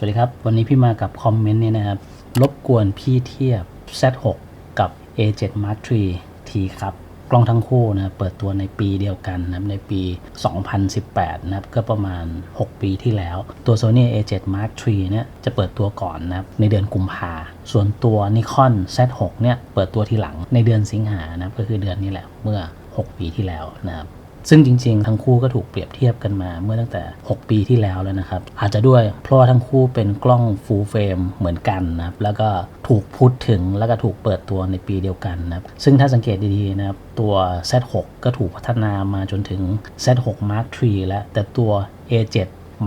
สวัสดีครับ วันนี้พี่มากับคอมเมนต์เนี่ยนะครับ รบกวนพี่เทียบ Z6 กับ A7 Mark III T ครับ กล้องทั้งคู่นะเปิดตัวในปีเดียวกันนะครับในปี 2018 นะครับ ก็ประมาณ 6 ปีที่แล้ว ตัว Sony A7 Mark III เนี่ยจะเปิดตัวก่อนนะครับ ในเดือนกุมภาส่วนตัว Nikon Z6 เนี่ยเปิดตัวทีหลังในเดือนสิงหานะครับก็คือเดือนนี้แหละเมื่อ 6 ปีที่แล้วนะครับ ซึ่งจริงๆ ทั้งคู่ก็ถูกเปรียบเทียบกันมาเมื่อตั้งแต่ 6 ปีที่แล้วแล้วนะครับ อาจจะด้วยเพราะว่าทั้งคู่เป็นกล้อง full frame เหมือนกันนะครับ แล้วก็ถูกพูดถึงแล้วก็ถูกเปิดตัวในปีเดียวกันนะครับ ซึ่งถ้าสังเกตดีๆนะครับ ตัว Z6 ก็ถูกพัฒนามาจนถึง Z6 Mark III แล้ว แต่ตัว A7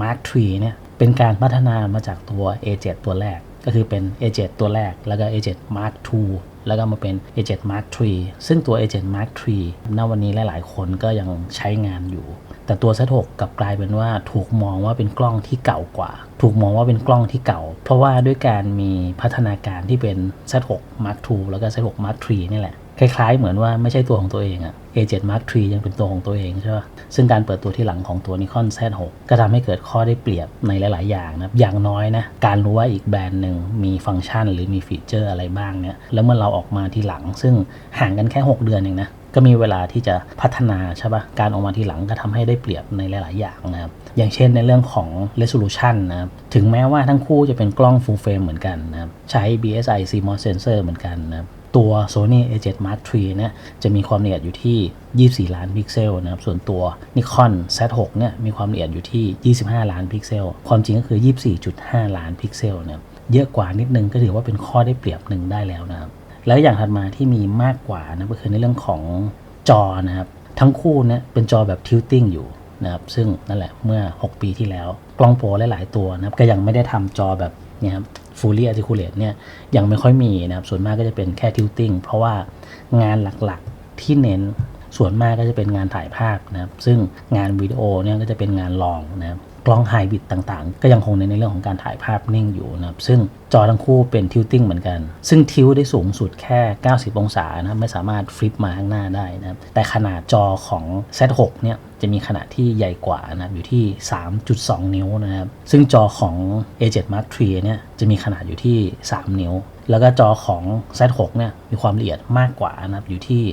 Mark III เนี่ยเป็นการพัฒนามาจากตัว A7 ตัวแรก ก็คือเป็น A7 ตัวแรกแล้วก็ A7 Mark II แล้วก็มาเป็น A7 Mark III ซึ่งตัว A7 Mark III ณวันนี้หลาย ๆ คนก็ยังใช้งานอยู่ แต่ตัว Z6 กลับกลายเป็นว่าถูกมองว่าเป็นกล้องที่เก่ากว่า ถูกมองว่าเป็นกล้องที่เก่า เพราะว่าด้วยการมีพัฒนาการที่เป็น Z6 Mark II แล้วก็ Z6 Mark III นี่แหละคล้ายๆ เหมือนว่าไม่ใช่ตัวของตัวเองอะ A7 Mark III ยังเป็นตัวของตัวเองใช่ป่ะ ซึ่งการเปิดตัวที่หลังของตัว Nikon Z6 ก็ทำให้เกิดข้อได้เปรียบในหลาย ๆ อย่างนะ อย่างน้อยนะ การรู้ว่าอีกแบรนด์หนึ่งมีฟังก์ชันหรือมีฟีเจอร์อะไรบ้างเนี่ย แล้วเมื่อเราออกมาทีหลัง ซึ่งห่างกันแค่ 6 เดือนเองนะ ก็มีเวลาที่จะพัฒนาใช่ปะการออกมาทีหลังก็ทำให้ได้เปรียบในหลาย ๆ อย่างนะครับ อย่างเช่นในเรื่องของ resolution นะครับ ถึงแม้ว่าทั้งคู่จะเป็นกล้อง full frame เหมือนกันนะครับ ใช้ BSI CMOS sensor เหมือนกันนะครับ ตัว Sony A7 Mark III เนี่ยจะมีความละเอียดอยู่ที่ 24 ล้านพิกเซลนะครับ ส่วนตัว Nikon Z6 เนี่ยมีความละเอียดอยู่ที่ 25 ล้านพิกเซล ความจริงก็คือ 24.5 ล้านพิกเซลนะครับเยอะกว่านิดนึงก็ถือว่าเป็นข้อได้เปรียบหนึ่งได้แล้วนะครับ แล้วอย่างถัดมาที่มีมากกว่านะก็คือในเรื่องของจอนะครับ ทั้งคู่เนี่ยเป็นจอแบบ tilting อยู่นะครับซึ่งนั่นแหละเมื่อ 6 ปีที่แล้ว กล้องโปรหลาย ๆ ตัวนะครับก็ยังไม่ได้ทำจอแบบเนี่ยครับ fully articulate เนี่ยยังไม่ค่อยมีนะครับส่วนมากก็จะเป็นแค่ทิวติ้งเพราะว่างานหลักๆที่เน้นส่วนมากก็จะเป็นงานถ่ายภาพนะครับซึ่งงานวิดีโอเนี่ยก็จะเป็นงานลองนะครับกล้องไฮบริดต่างๆ ก็ยังคงในในเรื่องของการถ่ายภาพนิ่งอยู่นะครับซึ่ง จอทั้งคู่เป็นทิลติ้งเหมือนกัน ซึ่งทิลได้สูงสุดแค่ 90 องศานะครับไม่สามารถฟลิปมาข้างหน้าได้นะครับแต่ขนาดจอของ Z6 เนี่ยจะมีขนาดที่ใหญ่กว่านะครับอยู่ที่ 3.2 นิ้วนะครับซึ่งจอของ A7 Mark III เนี่ยจะมีขนาดอยู่ที่ 3 นิ้ว แล้วก็จอของ Z6 เนี่ยมีความละเอียดมากกว่านะครับอยู่ที่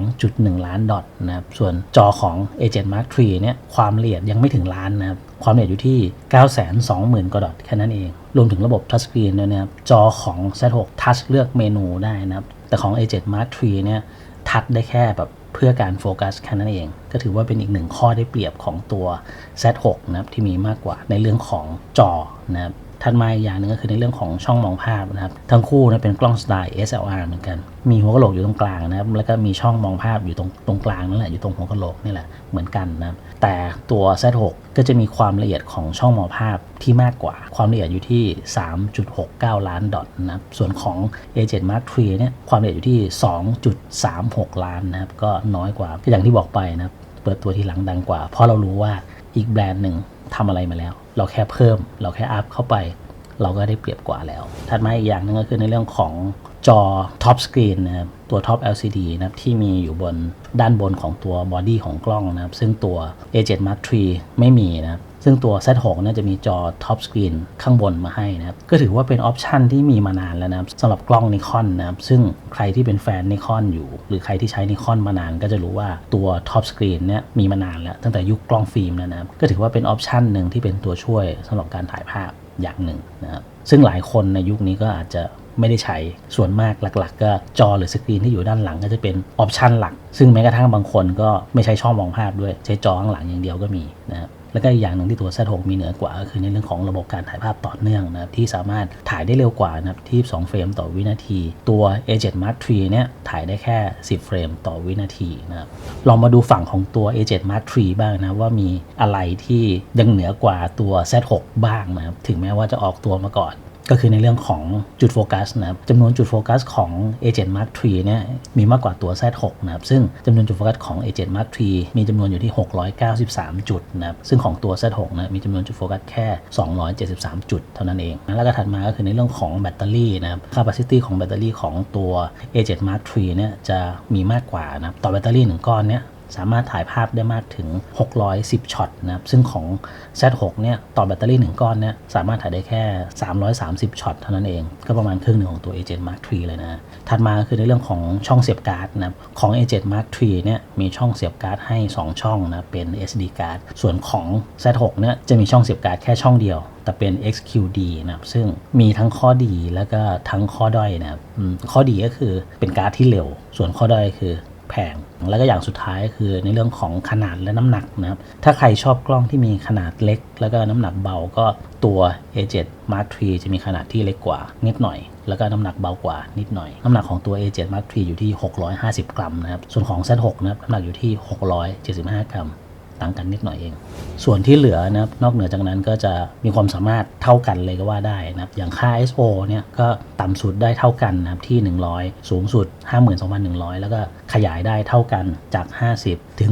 2.1 ล้านดอทนะครับส่วนจอของ A7 Mark III เนี่ยความละเอียดยังไม่ถึงล้านนะครับความละเอียดอยู่ที่ 920,000กว่าดอทแค่นั้นเอง รวมถึงระบบทัชสกรีนด้วยนะครับ จอของ Z6 ทัชเลือกเมนูได้นะครับ แต่ของ A7 Mark III เนี่ยทัชได้แค่แบบเพื่อการโฟกัสแค่นั้นเอง ก็ถือว่าเป็นอีกหนึ่งข้อได้เปรียบของตัว Z6 นะครับที่มีมากกว่าในเรื่องของจอนะครับ ถัดมาอีกอย่างหนึ่งก็คือในเรื่องของช่องมองภาพนะครับ ทั้งคู่นะเป็นกล้องสไตล์ SLR เหมือนกัน มีหัวกะโหลกอยู่ตรงกลางนะครับ แล้วก็มีช่องมองภาพอยู่ตรงตรงกลางนั่นแหละ อยู่ตรงหัวกะโหลกนี่แหละ เหมือนกันนะครับ แต่ตัว Z6 ก็จะมีความละเอียดของช่องมองภาพที่มากกว่า ความละเอียดอยู่ที่ 3.69 ล้านดอทนะครับ ส่วนของ A7 Mark III เนี่ยความละเอียดอยู่ที่ 2.36 ล้านนะครับ ก็น้อยกว่า ก็อย่างที่บอกไปนะครับ เปิดตัวทีหลังดังกว่า เพราะเรารู้ว่าอีกแบรนด์หนึ่ง ทำอะไรมาแล้ว เราแค่เพิ่ม เราแค่อัพเข้าไป เราก็ได้เปรียบกว่าแล้ว ถัดมาอีกอย่างหนึงก็คือในเรื่องของจอท็อปสกรีนนะครับตัวท็อป LCD นะครับที่มีอยู่บนด้านบนของตัวบอดี้ของกล้องนะครับซึ่งตัว A7 Mark III ไม่มีนะครับ ซึ่งตัว Z6 น่าจะมีจอท็อปสกรีนข้างบนมาให้นะครับ ก็ถือว่าเป็นออปชันที่มีมานานแล้วนะครับสำหรับกล้องนิคอนนะครับ ซึ่งใครที่เป็นแฟนนิคอนอยู่ หรือใครที่ใช้นิคอนมานานก็จะรู้ว่าตัวท็อปสกรีนเนี่ยมีมานานแล้ว ตั้งแต่ยุคกล้องฟิล์มแล้วนะครับ ก็ถือว่าเป็นออปชันหนึ่งที่เป็นตัวช่วยสำหรับการถ่ายภาพอย่างหนึ่งนะครับ ซึ่งหลายคนในยุคนี้ก็อาจจะไม่ได้ใช้ส่วนมากหลัก ๆ ก็จอหรือสกรีนที่อยู่ด้านหลังก็จะเป็นออปชันหลัก ซึ่งแม้กระทั่งบางคนก็ไม่ใช้ช่องมองภาพด้วย ใช้จอข้างหลังอย่างเดียวก็มีนะครับ แล้วก็อีกอย่างหนึ่งที่ตัว Z6 มีเหนือกว่าก็คือในเรื่องของระบบการถ่ายภาพต่อเนื่องนะครับที่สามารถถ่ายได้เร็วกว่านะครับที่2เฟรมต่อวินาที ตัว A7 Mark III เนี่ยถ่ายได้แค่ 10 เฟรมต่อวินาทีนะครับลองมาดูฝั่งของตัว A7 Mark III บ้างนะว่ามีอะไรที่ยังเหนือกว่าตัว Z6 บ้างนะครับถึงแม้ว่าจะออกตัวมาก่อน ก็คือในเรื่องของจุดโฟกัสนะครับจำนวนจุดโฟกัสของ A7 Mark III เนี่ยมีมากกว่าตัว Z6 นะครับซึ่งจำนวนจุดโฟกัสของ A7 Mark III มีจำนวนอยู่ที่ 693 จุดนะครับซึ่งของตัว Z6 นะมีจำนวนจุดโฟกัสแค่ 273 จุดเท่านั้นเอง แล้วก็ถัดมาก็คือในเรื่องของแบตเตอรี่นะครับ capacity ของแบตเตอรี่ของตัว A7 Mark III เนี่ยจะมีมากกว่านะครับต่อแบตเตอรี่หนึ่งก้อนเนี่ย สามารถถ่ายภาพได้มากถึง 610 ช็อตนะครับ ซึ่งของ Z6 เนี่ยต่อแบตเตอรี่ 1 ก้อนเนี่ยสามารถถ่ายได้แค่ 330 ช็อตเท่านั้นเอง ก็ประมาณครึ่งหนึ่งของตัว A7 Mark III เลยนะ ถัดมาคือในเรื่องของช่องเสียบการ์ดนะครับ ของ A7 Mark III เนี่ยมีช่องเสียบการ์ดให้ 2 ช่องนะ เป็น SD card ส่วนของ Z6 เนี่ยจะมีช่องเสียบการ์ดแค่ช่องเดียวแต่เป็น XQD นะครับ ซึ่งมีทั้งข้อดีแล้วก็ทั้งข้อด้อยนะครับข้อดีก็คือเป็นการ์ดที่เร็ว ส่วนข้อด้อยคือ แพง แล้วก็อย่างสุดท้ายคือในเรื่องของขนาดและน้ำหนักนะครับ ถ้าใครชอบกล้องที่มีขนาดเล็ก แล้วก็น้ำหนักเบาก็ตัว A7 Mark III จะมีขนาดที่เล็กกว่านิดหน่อย แล้วก็น้ำหนักเบากว่านิดหน่อย น้ำหนักของตัว A7 Mark III อยู่ที่ 650 กรัมนะครับ ส่วนของ Z6 นะครับน้ำหนักอยู่ที่ 675 กรัม ต่างกันนิดหน่อยเอง ส่วนที่เหลือนะครับนอกเหนือจากนั้นก็จะมีความสามารถเท่ากันเลยก็ว่าได้นะครับอย่างค่า ISO เนี่ยก็ต่ำสุดได้เท่ากันนะครับที่ 100 สูงสุด 52,100 แล้วก็ขยายได้เท่ากันจาก 50 ถึง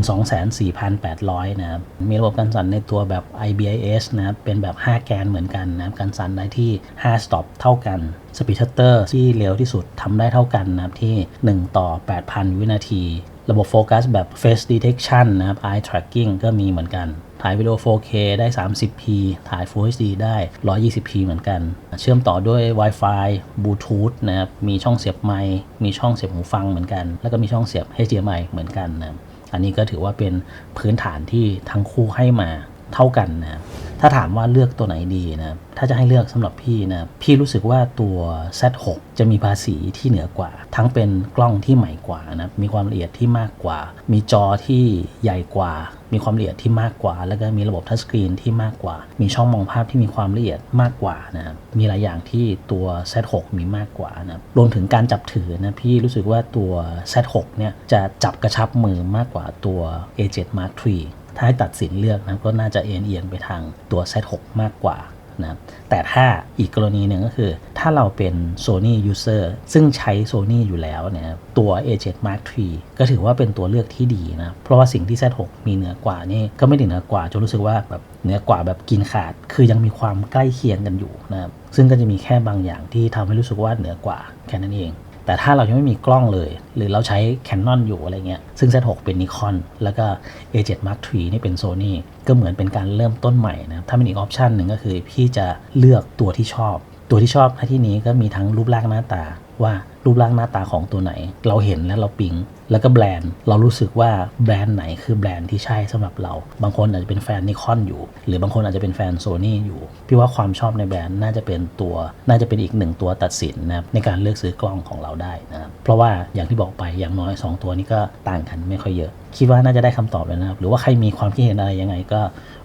24,800 นะครับมีระบบการสั่นในตัวแบบ IBIS นะครับเป็นแบบ 5 แกนเหมือนกันนะครับการสั่นได้ที่ 5 stop เท่ากันสปีดชัตเตอร์ที่เร็วที่สุดทำได้เท่ากันนะครับที่ 1 ต่อ 8,000 วินาที ระบบโฟกัสแบบ face detection นะครับ eye tracking ก็มีเหมือนกัน ถ่ายวิดีโอ 4K ได้ 30p ถ่าย Full HD ได้ 120p เหมือนกัน เชื่อมต่อด้วย Wi-Fi Bluetooth นะครับ มีช่องเสียบไมค์ มีช่องเสียบหูฟังเหมือนกัน แล้วก็มีช่องเสียบ HDMI เหมือนกันนะอันนี้ก็ถือว่าเป็นพื้นฐานที่ทั้งคู่ให้มาเท่ากันนะครับ ถ้าถามว่าเลือกตัวไหนดีนะถ้าจะให้เลือกสำหรับพี่นะพี่รู้สึกว่าตัว Z6 จะมีภาษีที่เหนือกว่า ทั้งเป็นกล้องที่ใหม่กว่านะมีความละเอียดที่มากกว่า มีจอที่ใหญ่กว่า มีความละเอียดที่มากกว่า แล้วก็มีระบบทัชสกรีนที่มากกว่า มีช่องมองภาพที่มีความละเอียดมากกว่านะมีหลายอย่างที่ตัว Z6 มีมากกว่านะรวมถึงการจับถือนะพี่รู้สึกว่าตัว Z6 เนี่ยจะจับกระชับมือมากกว่าตัว A7 Mark III ถ้าให้ตัดสินเลือกนะก็น่าจะเอียงเอียงไปทางตัว Z6 มากกว่านะแต่ถ้าอีกกรณีหนึ่งก็คือ ถ้าเราเป็น Sony user ซึ่งใช้ Sony อยู่แล้วเนี่ยตัว A7 Mark III ก็ถือว่าเป็นตัวเลือกที่ดีนะ เพราะว่าสิ่งที่ Z6 มีเหนือกว่านี่ก็ไม่ได้เหนือกว่าจนรู้สึกว่าแบบเหนือกว่าแบบกินขาด คือยังมีความใกล้เคียงกันอยู่นะซึ่งก็จะมีแค่บางอย่างที่ทำให้รู้สึกว่าเหนือกว่าแค่นั้นเอง แต่ถ้าเรายังไม่มีกล้องเลย หรือเราใช้ Canon อยู่อะไรเงี้ย ซึ่ง Z6 เป็น Nikon แล้วก็ A7 Mark III นี่เป็น Sony ก็เหมือนเป็นการเริ่มต้นใหม่นะ ถ้าเป็นอีกออปชันหนึ่งก็คือพี่จะเลือกตัวที่ชอบ ตัวที่ชอบในที่นี้ก็มีทั้งรูปร่างหน้าตาว่ารูปร่างหน้าตาของตัวไหน เราเห็นแล้วเราปิ๊ง แล้วก็แบรนด์เรารู้สึกว่าแบรนด์ไหนคือแบรนด์ที่ใช่สำหรับเรา บางคนอาจจะเป็นแฟนนิคอนอยู่ หรือบางคนอาจจะเป็นแฟนโซนี่อยู่ พี่ว่าความชอบในแบรนด์น่าจะเป็นตัว น่าจะเป็นอีกหนึ่งตัวตัดสินนะครับในการเลือกซื้อกล้องของเราได้นะครับเพราะว่าอย่างที่บอกไปอย่างน้อย 2 ตัวนี้ก็ต่างกันไม่ค่อยเยอะ คิดว่าน่าจะได้คำตอบแล้วนะครับ หรือว่าใครมีความคิดเห็นอะไรยังไงก็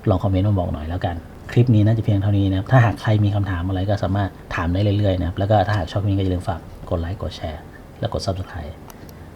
ลองคอมเมนต์มาบอกหน่อยแล้วกันคลิปนี้น่าจะเพียงเท่านี้นะครับ ถ้าหากใครมีคำถามอะไรก็สามารถถามได้เรื่อยๆนะครับ แล้วก็ถ้าหากชอบคลิปนี้ก็อย่าลืมฝากกดไลค์ กดแชร์ และกด subscribe